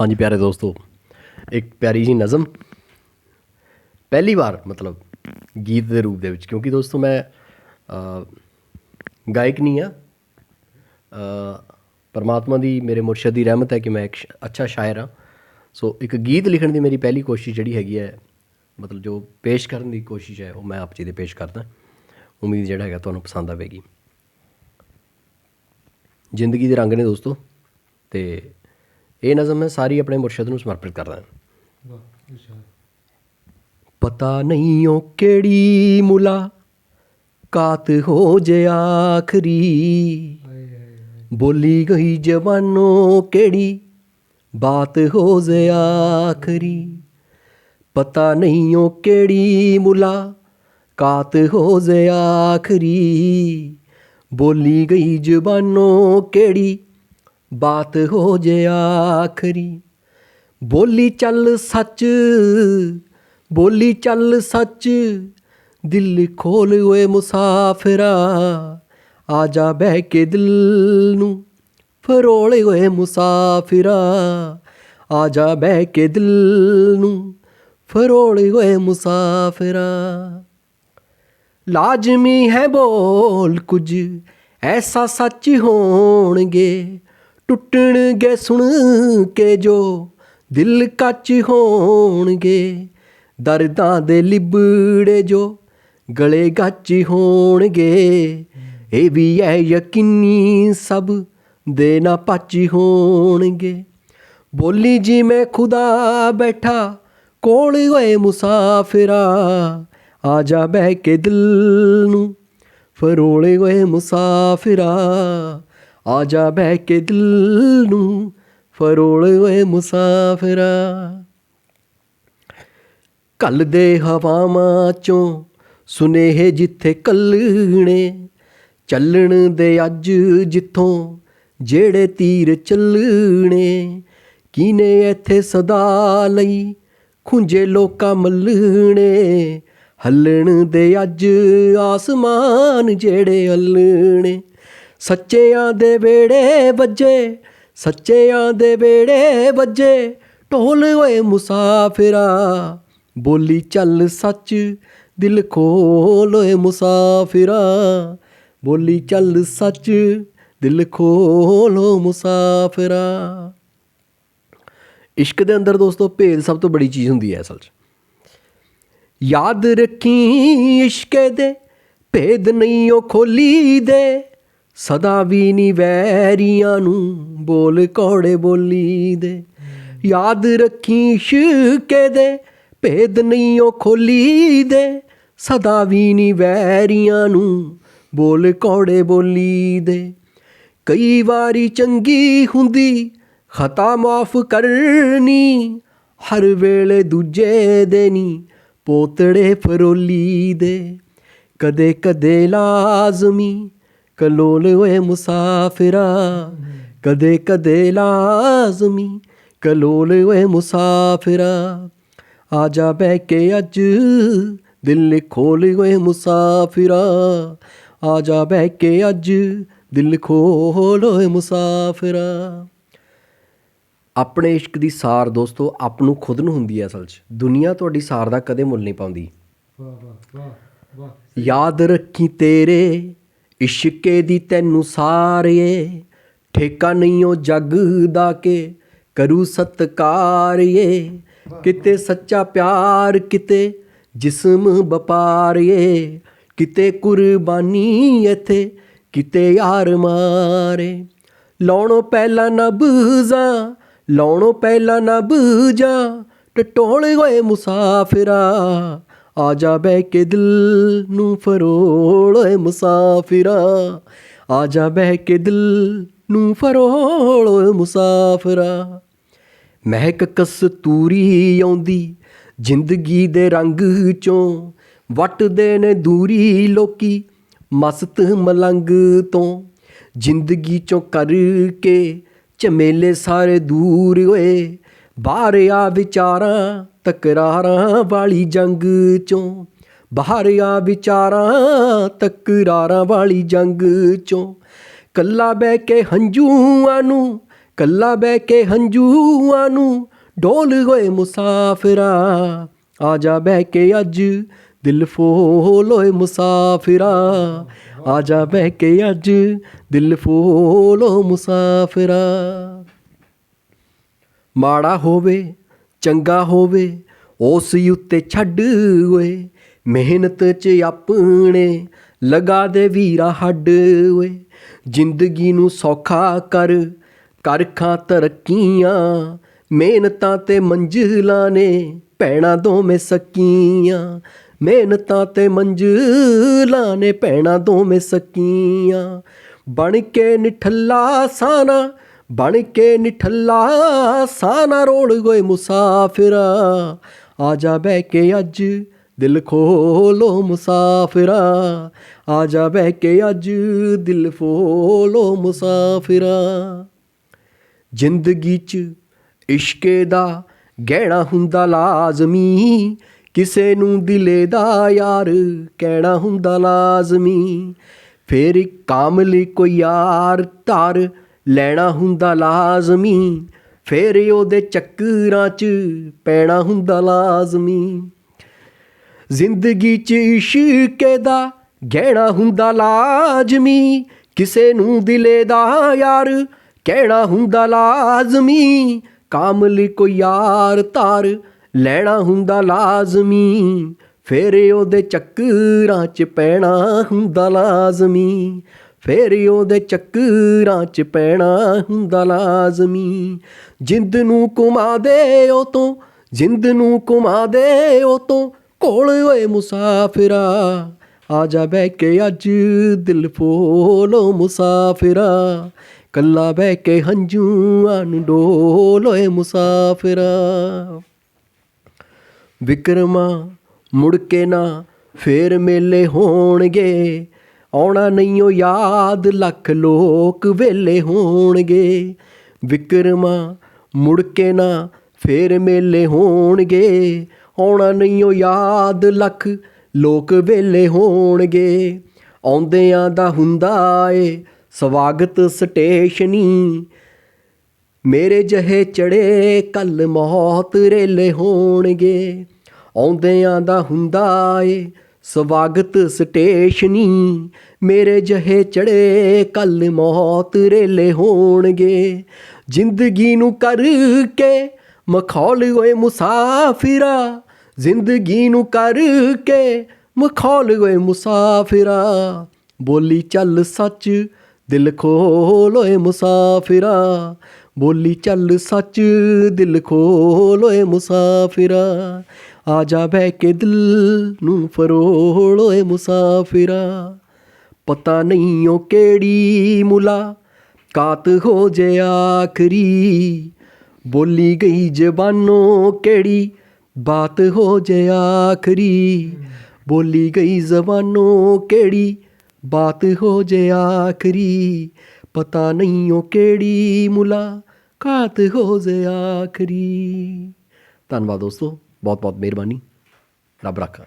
ਹਾਂਜੀ ਪਿਆਰੇ ਦੋਸਤੋ, ਇੱਕ ਪਿਆਰੀ ਜੀ ਨਜ਼ਮ। ਪਹਿਲੀ ਵਾਰ ਮਤਲਬ ਗੀਤ ਦੇ ਰੂਪ ਦੇ ਵਿੱਚ, ਕਿਉਂਕਿ ਦੋਸਤੋ ਮੈਂ ਗਾਇਕ ਨਹੀਂ ਆ ਪਰਮਾਤਮਾ ਦੀ ਮੇਰੇ ਮੁਰਸ਼ਦ ਦੀ ਰਹਿਮਤ ਹੈ ਕਿ ਮੈਂ ਇੱਕ ਸ਼- ਅੱਛਾ ਸ਼ਾਇਰ ਹਾਂ। ਸੋ ਇੱਕ ਗੀਤ ਲਿਖਣ ਦੀ ਮੇਰੀ ਪਹਿਲੀ ਕੋਸ਼ਿਸ਼ ਜਿਹੜੀ ਹੈਗੀ ਹੈ, ਮਤਲਬ ਜੋ ਪੇਸ਼ ਕਰਨ ਦੀ ਕੋਸ਼ਿਸ਼ ਹੈ, ਉਹ ਮੈਂ ਆਪ ਜੀ ਦੇ ਪੇਸ਼ ਕਰਦਾ। ਉਮੀਦ ਜਿਹੜਾ ਹੈਗਾ ਤੁਹਾਨੂੰ ਪਸੰਦ ਆਵੇਗੀ। ਜ਼ਿੰਦਗੀ ਦੇ ਰੰਗ ਨੇ ਦੋਸਤੋ, ਤੇ ਇਹ ਨਜ਼ਮ ਮੈਂ ਸਾਰੀ ਆਪਣੇ ਮੁਰਸ਼ਿਦ ਨੂੰ ਸਮਰਪਿਤ ਕਰਦਾ ਹਾਂ। ਪਤਾ ਨਹੀਂ ਉਹ ਕਿਹੜੀ ਮੁਲਾ ਕਾਤ ਹੋ ਜੇ ਆਖਰੀ। ਬੋਲੀ ਗਈ ਜਵਾਨੋ ਕਿਹੜੀ, ਬਾਤ ਹੋ ਜੇ ਆਖਰੀ। ਪਤਾ ਨਹੀਂ ਉਹ ਕਿਹੜੀ ਮੁਲਾ ਕਾਤ ਹੋ ਜੇ ਆਖਰੀ। ਬੋਲੀ ਗਈ ਜ਼ਬਾਨੋਂ ਕਿਹੜੀ ਬਾਤ ਹੋ ਜੇ ਆਖਰੀ। ਬੋਲੀ ਚੱਲ ਸੱਚ, ਬੋਲੀ ਚੱਲ ਸੱਚ, ਦਿਲ ਖੋਲ ਓਏ ਮੁਸਾਫਰਾ, ਆ ਜਾ ਬਹਿ ਕੇ ਦਿਲ ਨੂੰ, ਫਰੋਲੇ ਓਏ ਮੁਸਾਫਿਰਾ, ਆ ਜਾ ਬਹਿ ਕੇ ਦਿਲ ਨੂੰ, ਫਰੋਲੇ ਓਏ ਮੁਸਾਫਰਾ। ਲਾਜ਼ਮੀ ਹੈ ਬੋਲ ਕੁਝ, ਐਸਾ ਸੱਚ ਹੋਣਗੇ ਟੁੱਟਣਗੇ ਸੁਣ ਕੇ ਜੋ ਦਿਲ ਕੱਚ ਹੋਣਗੇ। ਦਰਦਾਂ ਦੇ ਲਿਬੜੇ ਜੋ ਗਲੇ ਗੱਚ ਹੋਣਗੇ। ਇਹ ਵੀ ਹੈ ਯਕੀਨੀ ਸਭ ਦੇ ਨਾ ਪਾਚੀ ਹੋਣਗੇ। ਬੋਲੀ ਜੀ ਮੈਂ ਖੁਦਾ ਬੈਠਾ, ਕੋਲ ਹੋਏ ਮੁਸਾਫਿਰਾ। ਆ ਜਾ ਬਹਿ ਕੇ ਦਿਲ ਨੂੰ, ਫਰੋਲੇ ਹੋਏ ਮੁਸਾਫਿਰਾ। ਆ ਜਾ ਬਹਿ ਕੇ ਦਿਲ ਨੂੰ ਫਰੋਲ ਹੋਏ ਮੁਸਾਫ਼ਰਾ। ਕੱਲ ਦੇ ਹਵਾਵਾਂ ਚੋਂ ਸੁਨੇਹੇ ਜਿੱਥੇ ਕੱਲਣੇ, ਚੱਲਣ ਦੇ ਅੱਜ ਜਿੱਥੋਂ ਜਿਹੜੇ ਤੀਰ ਚੱਲਣੇ, ਕਿਨੇ ਇੱਥੇ ਸਦਾ ਲਈ ਖੁੰਝੇ ਲੋਕਾਂ ਮੱਲਣੇ, ਹੱਲਣ ਦੇ ਅੱਜ ਆਸਮਾਨ ਜਿਹੜੇ ਹੱਲਣੇ। ਸੱਚਿਆਂ ਦੇ ਵੇੜੇ ਵੱਜੇ, ਸੱਚਿਆਂ ਦੇ ਵੇੜੇ ਵੱਜੇ। ਢੋਲ ਓਏ ਮੁਸਾਫਿਰਾ, ਬੋਲੀ ਚੱਲ ਸੱਚ, ਦਿਲ ਖੋਲ ਓਏ ਮੁਸਾਫਿਰਾ। ਬੋਲੀ ਚੱਲ ਸੱਚ, ਦਿਲ ਖੋਲੋ ਮੁਸਾਫਿਰਾ। ਇਸ਼ਕ ਦੇ ਅੰਦਰ ਦੋਸਤੋ, ਭੇਦ ਸਭ ਤੋਂ ਬੜੀ ਚੀਜ਼ ਹੁੰਦੀ ਹੈ ਅਸਲ 'ਚ। ਯਾਦ ਰੱਖੀ ਇਸ਼ਕ ਦੇ, ਭੇਦ ਨਹੀਂ ਉਹ ਖੋਲੀ ਦੇ। ਸਦਾ ਵੀ ਨਹੀਂ ਵੈਰੀਆਂ ਨੂੰ ਬੋਲ ਕੌੜੇ ਬੋਲੀ ਦੇ। ਯਾਦ ਰੱਖੀ ਇਸ਼ਕ ਦੇ, ਭੇਦ ਨਹੀਂ ਉਹ ਖੋਲੀ ਦੇ। ਸਦਾ ਵੀ ਨਹੀਂ ਵੈਰੀਆਂ ਨੂੰ ਬੋਲ ਕੌੜੇ ਬੋਲੀ ਦੇ। ਕਈ ਵਾਰੀ ਚੰਗੀ ਹੁੰਦੀ, ਖਤਾ ਮਾਫ ਕਰਨੀ, ਹਰ ਵੇਲੇ ਦੂਜੇ ਦੇ ਨੀ ਪੋਤੜੇ ਫਰੋਲੀ ਦੇ। ਕਦੇ ਕਦੇ ਲਾਜ਼ਮੀ ਕਲੋਲ ਓਏ ਮੁਸਾਫਿਰਾ ਕਦੇ ਕਦੇ ਲਾਜ਼ਮੀ ਕਲੋਲ ਓਏ ਮੁਸਾਫਿਰਾ। ਆ ਜਾ ਬਹਿ ਕੇ ਅੱਜ ਦਿਲ ਖੋਲ ਓਏ ਮੁਸਾਫਿਰਾ। ਆ ਜਾ ਬਹਿ ਕੇ ਅੱਜ ਦਿਲ ਖੋਲ ਓਏ ਮੁਸਾਫਿਰਾ। ਆਪਣੇ ਇਸ਼ਕ ਦੀ ਸਾਰ ਦੋਸਤੋ ਆਪ ਨੂੰ ਖੁਦ ਨੂੰ ਹੁੰਦੀ ਹੈ ਅਸਲ 'ਚ। ਦੁਨੀਆ ਤੁਹਾਡੀ ਸਾਰ ਦਾ ਕਦੇ ਮੁੱਲ ਨਹੀਂ ਪਾਉਂਦੀ। ਵਾਹ ਵਾਹ ਵਾਹ ਵਾਹ। ਯਾਦ ਰੱਖੀ ਤੇਰੇ ਇਸ਼ਕੇ ਦੀ ਤੈਨੂੰ ਸਾਰੇ, ਠੇਕਾ ਨਹੀਂ ਉਹ ਜੱਗ ਦਾ ਕੇ, ਕਰੂ ਸਤਕਾਰ ਏ ਕਿਤੇ ਸੱਚਾ ਪਿਆਰ, ਕਿਤੇ ਜਿਸਮ ਵਪਾਰ ਏ ਕਿਤੇ ਕੁਰਬਾਨੀ ਇੱਥੇ, ਕਿਤੇ ਯਾਰ ਮਾਰੇ। ਲਾਉਣੋਂ ਪਹਿਲਾਂ ਨਬਜ਼ਾਂ ਲਾਉਣੋਂ ਪਹਿਲਾਂ ਨਬਜ਼ਾਂ ਟਟੋਲੇ ਹੋਏ ਮੁਸਾਫਿਰਾ। ਆ ਜਾ ਬਹਿ ਕੇ ਦਿਲ ਨੂੰ ਫਰੋਲ ਓਏ ਮੁਸਾਫਿਰਾ। ਆ ਜਾ ਬਹਿ ਕੇ ਦਿਲ ਨੂੰ ਫਰੋਲ ਓਏ ਮੁਸਾਫਿਰਾ। ਮਹਿਕ ਕਸਤੂਰੀ ਆਉਂਦੀ ਜ਼ਿੰਦਗੀ ਦੇ ਰੰਗ ਚੋਂ, ਵੱਟਦੇ ਨੇ ਦੂਰੀ ਲੋਕੀ ਮਸਤ ਮਲੰਗ ਤੋਂ। ਜ਼ਿੰਦਗੀ ਚੋਂ ਕਰਕੇ ਝਮੇਲੇ ਸਾਰੇ ਦੂਰ ਹੋਏ ਬਾਹਰ ਆ ਵਿਚਾਰਾਂ ਤਕਰਾਰਾਂ ਵਾਲੀ ਜੰਗ ਚੋਂ, ਬਾਹਰ ਆ ਵਿਚਾਰਾਂ, ਤਕਰਾਰਾਂ ਵਾਲੀ ਜੰਗ ਚੋਂ। ਕੱਲਾ ਬਹਿ ਕੇ ਹੰਝੂਆਂ ਨੂੰ, ਕੱਲਾ ਬਹਿ ਕੇ ਹੰਝੂਆਂ ਨੂੰ ਡੋਲ ਹੋਏ ਮੁਸਾਫਰਾ। ਆ ਜਾ ਬਹਿ ਕੇ ਅੱਜ ਦਿਲ ਫੋਲ ਹੋਏ ਮੁਸਾਫਿਰਾ। ਆ ਜਾ ਬਹਿ ਕੇ ਅੱਜ ਦਿਲ ਫੋਲ ਹੋ ਮੁਸਾਫਿਰਾ। ਮਾੜਾ ਹੋਵੇ ਚੰਗਾ ਹੋਵੇ, ਉਸ ਉੱਤੇ ਛੱਡ ਓਏ, ਮਿਹਨਤ 'ਚ ਆਪਣੇ, ਲਗਾ ਦੇ ਵੀਰਾ ਹੱਡ ਓਏ। ਜ਼ਿੰਦਗੀ ਨੂੰ ਸੌਖਾ ਕਰ, ਕਰਖਾਂ ਤਰੱਕੀਆਂ, ਮਿਹਨਤਾਂ ਤੇ ਮੰਜ਼ਿਲਾਂ ਨੇ ਭੈਣਾਂ ਦੋਵੇਂ ਸਕੀਆਂ। ਮਿਹਨਤਾਂ ਤੇ ਮੰਜ਼ਿਲਾਂ ਨੇ ਭੈਣਾਂ ਦੋਵੇਂ ਸਕੀਆਂ। ਬਣ ਕੇ ਨਿਠੱਲਾ ਸਾਨਾ ਬਣ ਕੇ ਨਿਠੱਲਾ ਸਾਨਾ ਰੋੜ ਗਏ ਮੁਸਾਫਿਰਾ ਆ ਜਾ ਬਹਿ ਕੇ ਅੱਜ ਦਿਲ ਖੋਲੋ ਮੁਸਾਫਿਰਾ ਆ ਜਾ ਬਹਿ ਕੇ ਅੱਜ ਦਿਲ ਫੋਲੋ ਮੁਸਾਫਿਰਾ ਜ਼ਿੰਦਗੀ 'ਚ ਇਸ਼ਕੇ ਦਾ ਗਹਿਣਾ ਹੁੰਦਾ ਲਾਜ਼ਮੀ ਕਿਸੇ ਨੂੰ ਦਿਲੇ ਦਾ ਯਾਰ ਕਹਿਣਾ ਹੁੰਦਾ ਲਾਜ਼ਮੀ ਫੇਰ ਕਾਮਲੀ ਕੋਈ ਯਾਰ ਧਾਰ ਲੈਣਾ ਹੁੰਦਾ ਲਾਜ਼ਮੀ, ਫੇਰ ਉਹਦੇ ਚੱਕਰਾਂ 'ਚ ਪੈਣਾ ਹੁੰਦਾ ਲਾਜ਼ਮੀ। ਜ਼ਿੰਦਗੀ 'ਚ ਇਸ਼ਕੇ ਦਾ ਗਹਿਣਾ ਹੁੰਦਾ ਲਾਜ਼ਮੀ, ਕਿਸੇ ਨੂੰ ਦਿਲੇ ਦਾ ਯਾਰ ਕਹਿਣਾ ਹੁੰਦਾ ਲਾਜ਼ਮੀ। ਕਾਮਲ ਕੋਈ ਯਾਰ ਧਾਰ ਲੈਣਾ ਹੁੰਦਾ ਲਾਜ਼ਮੀ, ਫੇਰ ਉਹਦੇ ਚੱਕਰਾਂ 'ਚ ਪੈਣਾ ਹੁੰਦਾ ਲਾਜ਼ਮੀ। ਫੇਰ ਉਹਦੇ ਚੱਕਰਾਂ 'ਚ ਪੈਣਾ ਹੁੰਦਾ ਲਾਜ਼ਮੀ। ਜਿੰਦ ਨੂੰ ਘੁਮਾ ਦੇ ਉਹ ਤੋਂ, ਜਿੰਦ ਨੂੰ ਘੁਮਾ ਦੇ ਉਹ ਤੋਂ ਕੋਲ ਓਏ ਮੁਸਾਫਿਰਾ। ਆ ਜਾ ਬਹਿ ਕੇ ਅੱਜ ਦਿਲ ਫੋਲੋ ਮੁਸਾਫਿਰਾ। ਕੱਲਾ ਬਹਿ ਕੇ ਹੰਝੂਆਂ ਨੂੰ ਡੋਲ ਓਏ ਮੁਸਾਫਿਰਾ। ਵਿਕਰਮਾ ਮੁੜ ਕੇ ਨਾ ਫੇਰ ਮੇਲੇ ਹੋਣਗੇ। ਆਉਣਾ ਨਹੀਂ ਉਹ ਯਾਦ ਲੱਖ ਲੋਕ ਵੇਲੇ ਹੋਣਗੇ। ਵਿਕਰਮਾ ਮੁੜ ਕੇ ਨਾ ਫੇਰ ਮੇਲੇ ਹੋਣਗੇ। ਆਉਣਾ ਨਹੀਂ ਉਹ ਯਾਦ ਲੱਖ ਲੋਕ ਵੇਲੇ ਹੋਣਗੇ। ਆਉਂਦਿਆਂ ਦਾ ਹੁੰਦਾ ਏ ਸਵਾਗਤ ਸਟੇਸ਼ਨੀ। ਮੇਰੇ ਜਹੇ ਚੜੇ ਕੱਲ ਮੌਤ ਰੇਲੇ ਹੋਣਗੇ। ਆਉਂਦਿਆਂ ਦਾ ਹੁੰਦਾ ਏ ਸਵਾਗਤ ਸਟੇਸ਼ਨੀ, ਮੇਰੇ ਜਹੇ ਚੜੇ ਕੱਲ ਮੌਤ ਰੇਲੇ ਹੋਣਗੇ। ਜ਼ਿੰਦਗੀ ਨੂੰ ਕਰਕੇ ਮਖੌਲ ਹੋਏ ਮੁਸਾਫਿਰਾ, ਜ਼ਿੰਦਗੀ ਨੂੰ ਕਰਕੇ ਮਖੌਲ ਹੋਏ ਮੁਸਾਫਿਰਾ। ਬੋਲੀ ਚੱਲ ਸੱਚ, ਦਿਲ ਖੋਲ ਓਏ ਮੁਸਾਫਿਰਾ। ਬੋਲੀ ਚੱਲ ਸੱਚ, ਦਿਲ ਖੋਲ ਓਏ ਮੁਸਾਫਿਰਾ। ਆ ਜਾ ਬਹਿ ਕੇ ਦਿਲ ਨੂੰ ਫਰੋਲ ਓਏ ਮੁਸਾਫਿਰਾ। ਪਤਾ ਨਹੀਂ ਉਹ ਕਿਹੜੀ ਮੁਲਾ ਮੁਲਾਕਾਤ ਹੋ ਜੇ ਆਖਰੀ। ਬੋਲੀ ਗਈ ਜ਼ਬਾਨੋਂ ਕਿਹੜੀ, ਬਾਤ ਹੋ ਜੇ ਆਖਰੀ। ਬੋਲੀ ਗਈ ਜ਼ਬਾਨੋਂ ਕਿਹੜੀ, ਬਾਤ ਹੋ ਜੇ ਆਖਰੀ। ਪਤਾ ਨਹੀਂ ਉਹ ਕਿਹੜੀ ਮੁਲਾਕਾਤ ਹੋ ਜੇ ਆਖਰੀ। ਧੰਨਵਾਦ ਦੋਸਤੋ। ਬਹੁਤ ਬਹੁਤ ਮਿਹਰਬਾਨੀ। ਰੱਬ ਰਾਖਾ।